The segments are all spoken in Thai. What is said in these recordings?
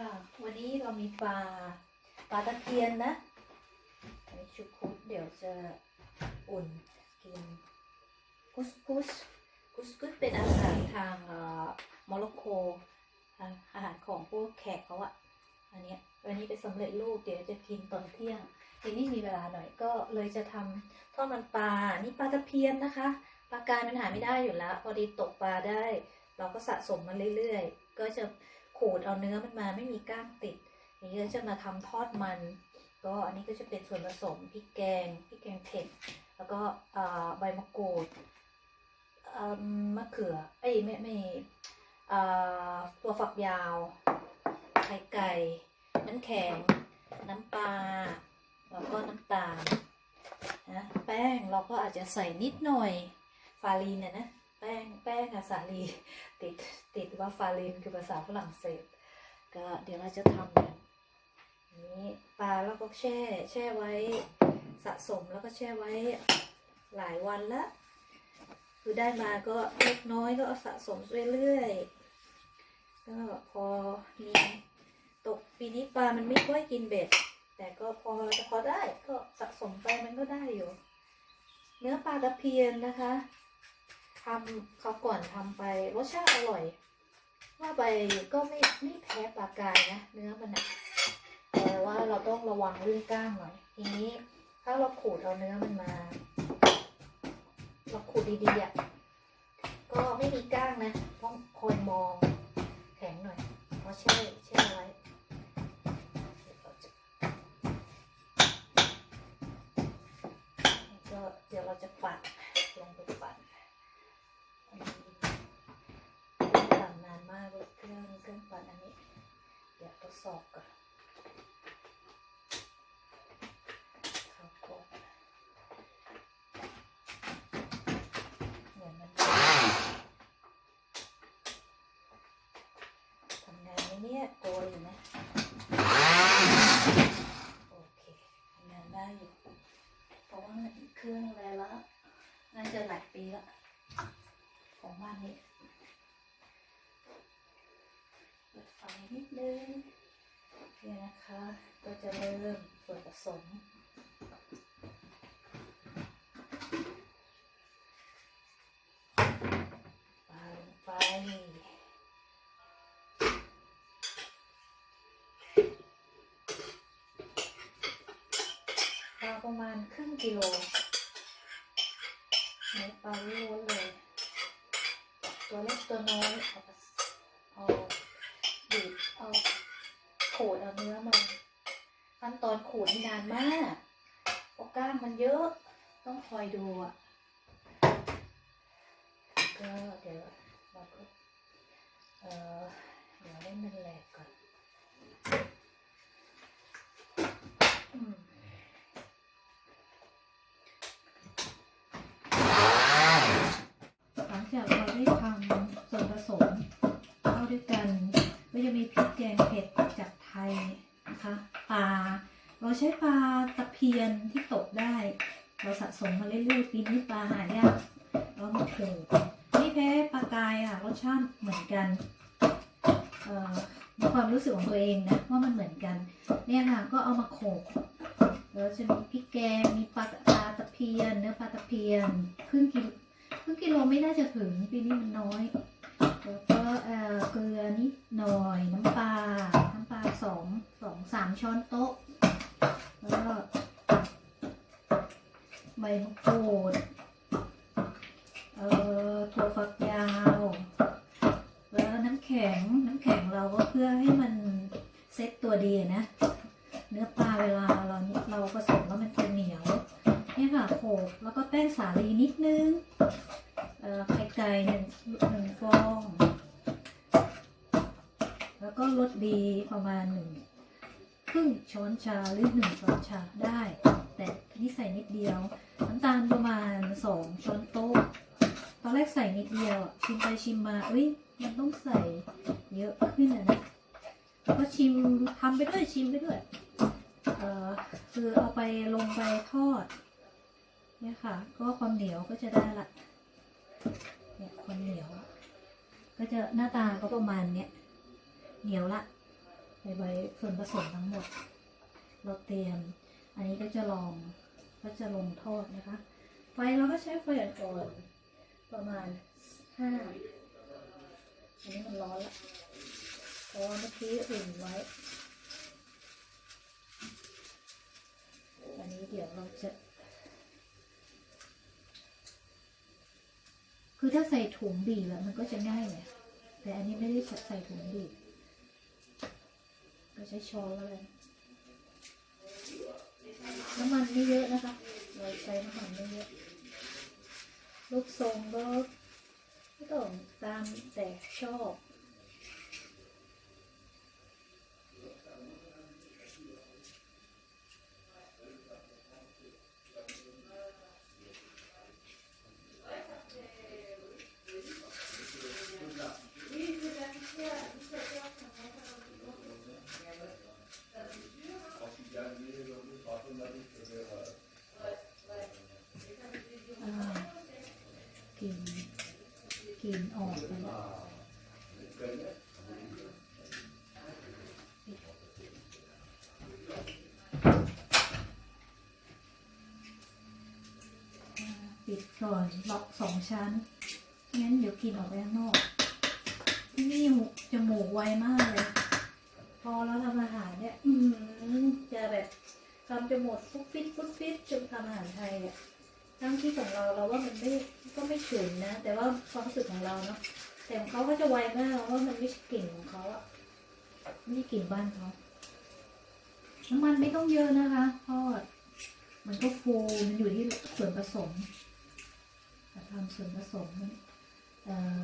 ค่ะ วันนี้เรามีปลาปลาตะเพียนนะอันนี้ชุคุดเดี๋ยวจะอุ่นกินกุสกุสกุสกุสเป็นอาหารทางโมร็อกโกอาหารของพวกแขกเขาอะอันนี้วันนี้เป็นสำเร็จรูปเดี๋ยวจะกินตอนเที่ยงทีนี้มีเวลาหน่อยก็เลยจะทำทอดมันปลา นี่ปลาตะเพียนนะคะปลากายมันหาไม่ได้อยู่แล้ว พอดีตกปลาได้ เราก็สะสมมาเรื่อยๆ ก็จะ ขูดเอาเนื้อมันมาไม่มีก้างติดอย่างนี้จะมาทำทอดมัน ก็อันนี้ก็จะเป็นส่วนผสมพริกแกงพริกแกงเผ็ดแล้วก็ใบมะกรูดมะเขือเอ้ยไม่ไม่ตัวฝักยาวไข่ไก่น้ำแข็งน้ำปลาแล้วก็น้ำตาลนะแป้งเราก็อาจจะใส่นิดหน่อยฟารีนเนี่ยนะ แป้งแป้งอะสาลีติดติดว่าฟารินคือภาษาฝรั่งเศส ก็เดี๋ยวเราจะทำกันนี้ปลาแล้วก็แช่แช่ไว้สะสมแล้วก็แช่ไว้หลายวันละคือได้มาก็เล็กน้อยก็สะสมเรื่อยๆก็พอมีตกปีนี้ปลามันไม่ค่อยกินเบ็ด แต่ก็พอจะพอได้ก็สะสมไปมันก็ได้อยู่ เนื้อปลาตะเพียนนะคะำเขาก่อนทำไปรสชาติอร่อย ว่าไปก็ไม่ไม่แพ้ปลากายนะ เนื้อมันอะแต่ว่าเราต้องระวังเรื่องก้างหน่อย ทีนี้ถ้าเราขูดเอาเนื้อมันมา เราขูดดีๆอะก็ไม่มีก้างนะ ต้องคอยมองแข็งหน่อยเพราะแช่แช่ไว้เดี๋ยวเรก็เดี๋ยวเราจะปัดลงไปปัด ปั่นนานมากเลยเครื่องเครื่องปั่นอันนี้ เดี๋ยวทดสอบก่อนเนมันทำงานไหมเนี่ยโกยอยู่นะโอเคทำงานได้อยู่เพราะว่าเครื่องอะไรละน่าจะหลายปีละ ของบ้านนี้เปิดไฟนิดนึงเนี่ยนะคะ ก็จะเริ่มส่วนผสมปลาลงไปปลาประมาณครึ่งกิโลเนื้อปลาล้วนเลย ตัวเล็กตัวน้อยเอาไปเอาบีบเอาขูดเอาเนื้อมันขั้นตอนขูดนี่นานมากเพราะก้างมันเยอะ ต้องคอยดูอะก็เดี๋ยวเราก็เออเดี๋ยวให้มันแหลกก่อนอืม หลังจากเราได้ทำส่วนผสมเข้าด้วยกัน ก็จะมีพริกแกงเผ็ดจากไทยนะคะปลาเราใช้ปลาตะเพียนที่ตกได้ เราสะสมมาเรื่อยๆปีนี้ปลาหายากเรามาโขลกไม่แพ้ปลากายอะรสชาติเหมือนกันเอ่อในความรู้สึกของตัวเองนะว่ามันเหมือนกัน เนี่ยค่ะก็เอามาโขลกแล้วจะมีพริกแกงมีปลาปลาตะเพียน เนื้อปลาตะเพียนครึ่งกิโลครึ่งกิโลไม่น่าจะถึงปีนี้มันน้อย แล้วก็เออเกลือนิดหน่อยน้ำปลาน้ำปลาสองสองสามช้อนโต๊ะแล้วก็ใบมะกรูดเอ่อถั่วฝักยาว แล้วน้ำแข็งน้ำแข็งเราก็เพื่อให้มันเซ็ตตัวดีนะ เนื้อปลาเวลาเราเราผสมแล้วมันจะเหนียวเนี่ยค่ะโขลกแล้วก็แป้งสาลีนิดนึงไข่ไก่หนึ่งหนึ่งฟอง แล้วก็รสดีประมาณหนึ่งครึ่งช้อนชาหรือหนึ่งช้อนชาได้ แต่นี่ใส่นิดเดียวน้ำตาลประมาณสองช้อนโต๊ะตอนแรกใส่นิดเดียวชิมไปชิมมาเอ้ยมันต้องใส่เยอะขึ้นนะแล้วก็ชิมทำไปด้วยชิมไปด้วย คือเอาไปลงไปทอด เนี่ยค่ะ ก็ความเหนียวก็จะได้ละ เนี่ยความเหนียว ก็จะหน้าตาก็ประมาณเนี้ย เหนียวละใบใบส่วนผสมทั้งหมด เราเตรียม อันนี้ก็จะลอง ก็จะลงทอดนะคะ ไฟเราก็ใช้ไฟอ่อนประมาณห้าอันนี้มันร้อนละเพราะเมื่อกี้อุ่นไว้ เดี๋ยวเราจะ คือถ้าใส่ถุงบีบอะมันก็จะง่ายเลยแต่อันนี้ไม่ได้ใส่ถุงบีบก็ใช้ช้อนแล้วกันน้ำมันไม่เยอะนะคะ เราใช้น้ำมันไม่เยอะ ลูกทรงก็ไม่ต้องตามแต่ชอบ อ่า กลิ่นกลิ่นออกไปปิดก่อนล็อกสองชั้นงั้นเดี๋ยวกลิ่นออกไปข้างนอกที่นี่จมูกไวมากเลย พอเราทำอาหารเนี่ยจะแบบทำจมูกฟุตฟิตฟุตฟิตจนทำอาหารไทยเนี่ยทั้งที่ของเราเราว่ามันไม่ก็ไม่ฉุนนะ แต่ว่าความรู้สึกของเราเนาะแต่ของเขาก็จะไวมากว่ามันไม่ใช่กลิ่นของเขาอะไม่ใช่กลิ่นบ้านเขาน้ำมันไม่ต้องเยอะนะคะทอดมันก็ฟูมันอยู่ที่ส่วนผสมทำส่วนผสมเอ่อ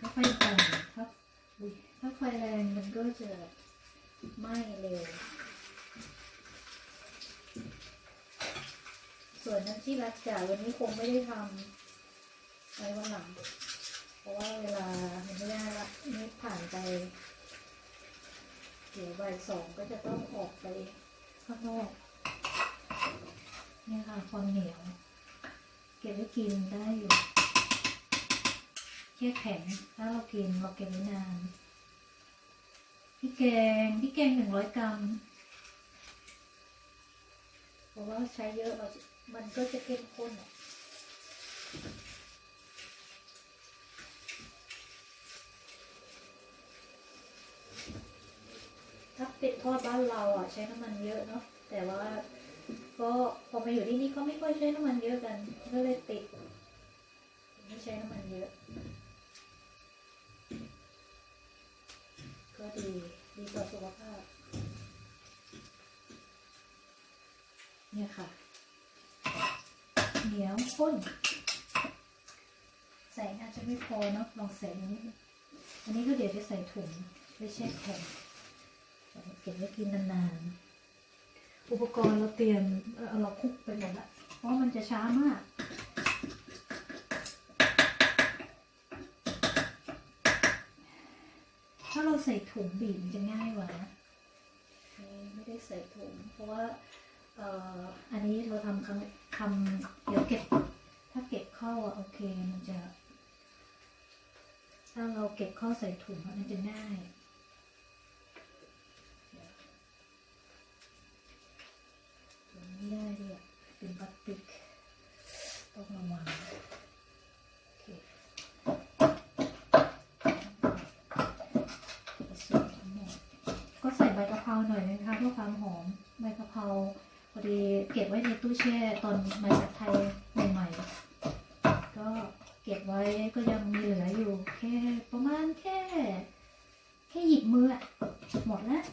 ถ้าไฟอ่อนถ้าถ้าไฟแรงมันก็จะไหม้เร็ว ส่วนน้ำจิ้มรักจ่าวันนี้คงไม่ได้ทำไว้วันหลัง เพราะว่าเวลามันไม่ได้ละนี่ผ่านไป เดี๋ยวบ่ายสองก็จะต้องออกไปข้างนอกนี่ค่ะความเหนียว เก็บไว้กินได้อยู่แค่แข็งถ้าเรากินเราเก็บไว้นานพี่แกงพี่แกงหนึ่งร้อยกรัมเพราะว่าใช้เยอะเรา มันก็จะเข้มข้นอะถ้าเป็ดทอดบ้านเราอะ ใช้น้ำมันเยอะเนาะแต่ว่าก็พอมาอยู่ที่นี่ก็ไม่ค่อยใช้น้ำมันเยอะกันก็เลยติด ไม่ใช้น้ำมันเยอะ ก็ดีดีต่อสุขภาพ เนี่ยค่ะ เหนียวข้นใส่อาจจะไม่พอเนาะลองใส่อันนี้ อันนี้ก็เดี๋ยวจะใส่ถุงไว้แช่แข็งเก็บไว้กินนานๆ อุปกรณ์เราเตรียมเราคลุกไปหมดละเพราะมันจะช้ามากถ้าเราใส่ถุงบีบมันจะง่ายกว่านะไม่ได้ใส่ถุงเพราะว่า เอ่ออันนี้เราทำครั้งทำเดี๋ยวเก็บ ถ้าเก็บเข้าอะโอเคมันจะ ถ้าเราเก็บเข้าใส่ถุงมันจะง่ายถุงไม่ได้ด้วยเป็นพลาสติกต้องระวังก็ใส่ใบกะเพราหน่อยนะคะเพื่อความหอม ดีเก็บไว้ในตู้แช่ตอนมาจากไทยใหม่ๆก็เก็บไว้ก็ยังมีเหลืออยู่ แค่ประมาณแค่ แค่หยิบมืออะหมดแล้ว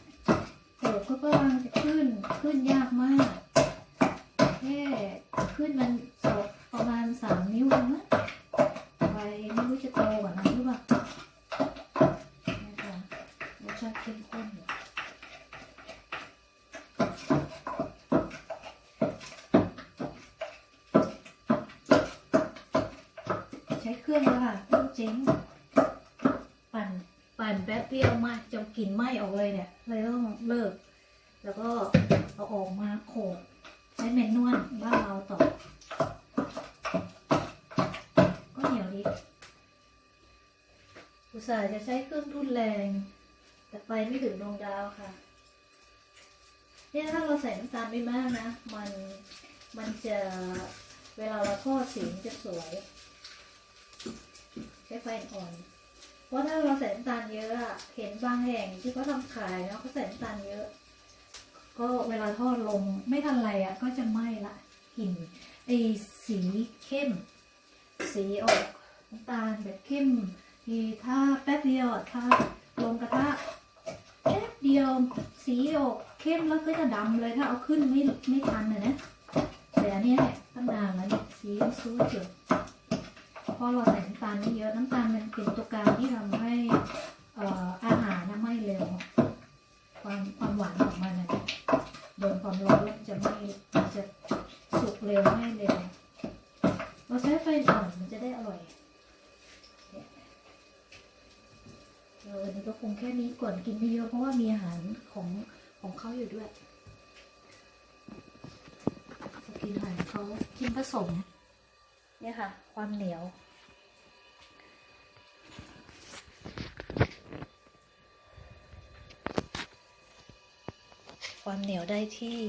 โอ้ก็กำลังจะขึ้นขึ้นยากมาก แค่ขึ้นมันสองประมาณสามนิ้วเองนะใบไม่รู้จะโตกว่านั้นหรือเปล่าเนี่ยค่ะรสชาติเข้มข้นอยู่ ใช้เครื่องแล้วค่ะเครื่องเจ๊งปั่นปั่นแป๊บเดียวมาจะกลิ่นไหม้ออกเลยเนี่ย เลยต้องเลิก แล้วก็เอาออกมาโขกใช้แมนนวลบ้านเราต่อ ก็เหนียวดี อุตส่าห์จะใช้เครื่องทุ่นแรง แต่ไปไม่ถึงดวงดาวค่ะ เนี่ยถ้าเราใส่น้ำตาลไม่มากนะ มันมันจะเวลาเราทอดสีมันจะสวย ใช้ไฟอ่อน เพราะถ้าเราใส่น้ำตาลเยอะเห็นบางแห่งที่เขาทำขายเนาะเขาใส่น้ำตาลเยอะ ก็เวลาทอดลงไม่ทันไรอะก็จะไหม้ละกลิ่นไอสีเข้ม สีออก น้ำตาลแบบเข้มทีถ้าแป๊บเดียวอะถ้าลงกระทะแป๊บเดียวสีออกเข้มแล้วก็จะดำเลยถ้าเอาขึ้นไม่ไม่ทันนะนะแต่อันนี้เนี่ยตั้งนานแล้วเนี่ยสีซูดเจือเพราะเราใส่น้ำตาลไม่เยอะน้ำตาลมันเป็นตัวกลางที่ทำให้ออาหารนะไม่เร็วความความหวานของมันนะโดนความร้อนแล้วมันจะไม่จะสุกเร็วไม่เร็ว เราใช้ไฟอ่อนมันจะได้อร่อยเนี่ยเออวันนี้ก็คงแค่นี้ ก่อนกินไม่เยอะเพราะว่ามีอาหารของของเขาอยู่ด้วยกินอาหารเขากินผสม เนี่ยค่ะ ความเหนียวความเหนียวได้ที่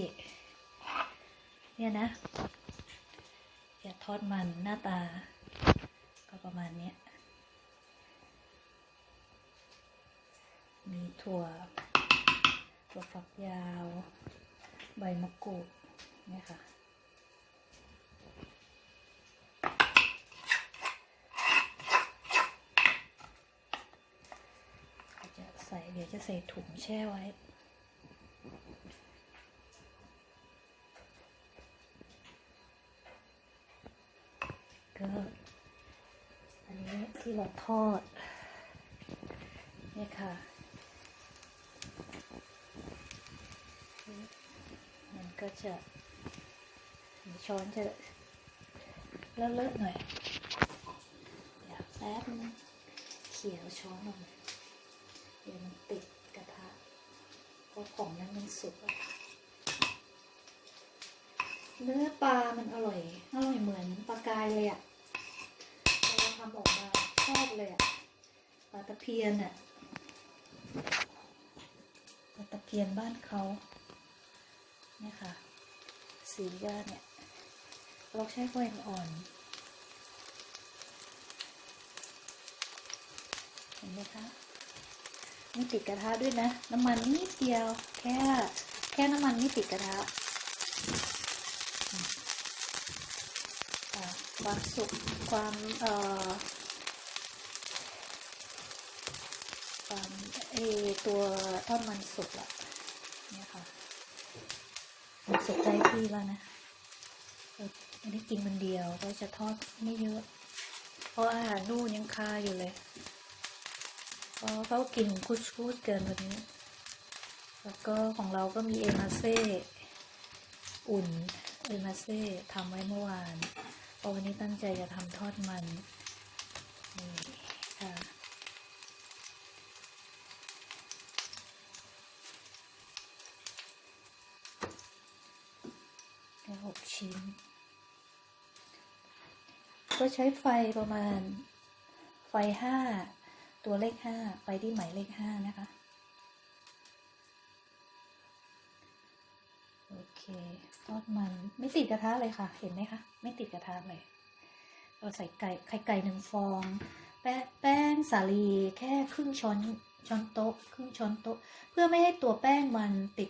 เนี่ยนะ อย่าทอดมันหน้าตา ก็ประมาณเนี้ ถั่วถั่วฝักยาว ใบมะกรูดเนี่ยค่ะ จะใส่เดี๋ยวจะใส่ถุงแช่ไว้ก็อันนี้ที่เราทอด เนี่ยค่ะ มัน ก็จะช้อนจะเลอะๆหน่อยเดี๋ยวแป๊บนึงเขี่ยช้อนลงมาเดี๋ยวมันติดกระทะเพราะของนั้นมันสุกเนื้อปลามันอร่อยอร่อยเหมือนปลากายเลยอะเวลาทำออกมาชอบเลยอะปลาตะเพียนอะปลาตะเพียนบ้านเขา นี่ยค่ะ สีก็เนี่ยเราใช้ไฟอ่อนเห็นไหมคะไม่ติดกระทะด้วยนะ น้ำมันนิดเดียว แค่แค่น้ำมันไม่ติดกระทะความสุกความเอ่อความเอตัวทอดมันสุกละเนี่ยค่ะ มันสุกได้ที่แล้วนะไม่ได้กินมันเดียวก็จะทอดไม่เยอะ เพราะอาหารนู่นยังคาอยู่เลย เพราะเขากินคุชคุชเกินวันนี้ แล้วก็ของเราก็มีเอมาเซ่อุ่นเอมาเซ่ทำไว้เมื่อวานพราะวันนี้ตั้งใจจะทำทอดมันนี่ค่ะ แค่หกชิ้น ก็ใช้ไฟประมาณ ไฟห้าตัวเลขห้าไฟที่หมายเลขห้านะคะ โอเคทอดมันไม่ติดกระทะเลยค่ะ เห็นไหมคะ ไม่ติดกระทะเลย เราใส่ไก่ไข่ไก่หนึ่งฟอง แป้งแป้งสาลีแค่ครึ่งช้อนช้อนโต๊ะครึ่งช้อนโต๊ะ เพื่อไม่ให้ตัวแป้งมันติด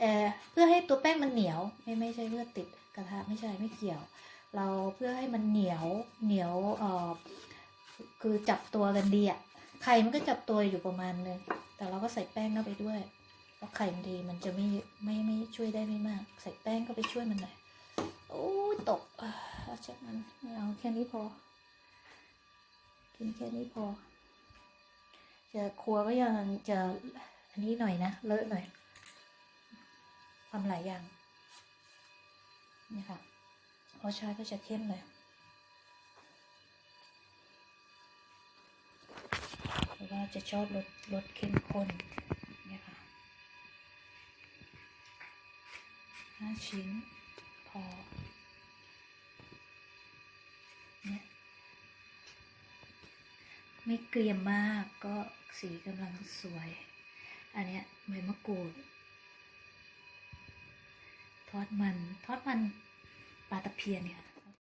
เอ่อเพื่อให้ตัวแป้งมันเหนียว ไม่ไม่ใช่เพื่อติดกระทะไม่ใช่ไม่เกี่ยว เราเพื่อให้มันเหนียวเหนียวเอ่อคือจับตัวกันดีอะไข่มันก็จับตัวอยู่ประมาณนึงแต่เราก็ใส่แป้งเข้าไปด้วยเพราะไข่มันดีมันจะไม่ไม่ไม่ช่วยได้ไม่มาก ใส่แป้งเข้าไปช่วยมันหน่อยโอ้ยตกอ่าเอาจากนั้นเอาแค่นี้พอ กินแค่นี้พอ จะครัวก็ยังจะอันนี้หน่อยนะเลอะหน่อยทำหลายอย่างนี่ค่ะ พอใช้ก็จะเข้มเลยเพราะว่าจะชอบรสรสเข้มข้นเนี่ยค่ะห้าชิ้นพอเนี่ยไม่เกลี่ยมมากก็สีกำลังสวย อันเนี้ยใบมะกรูดทอดมัน ทอดมัน ปลาตะเพียนี่ย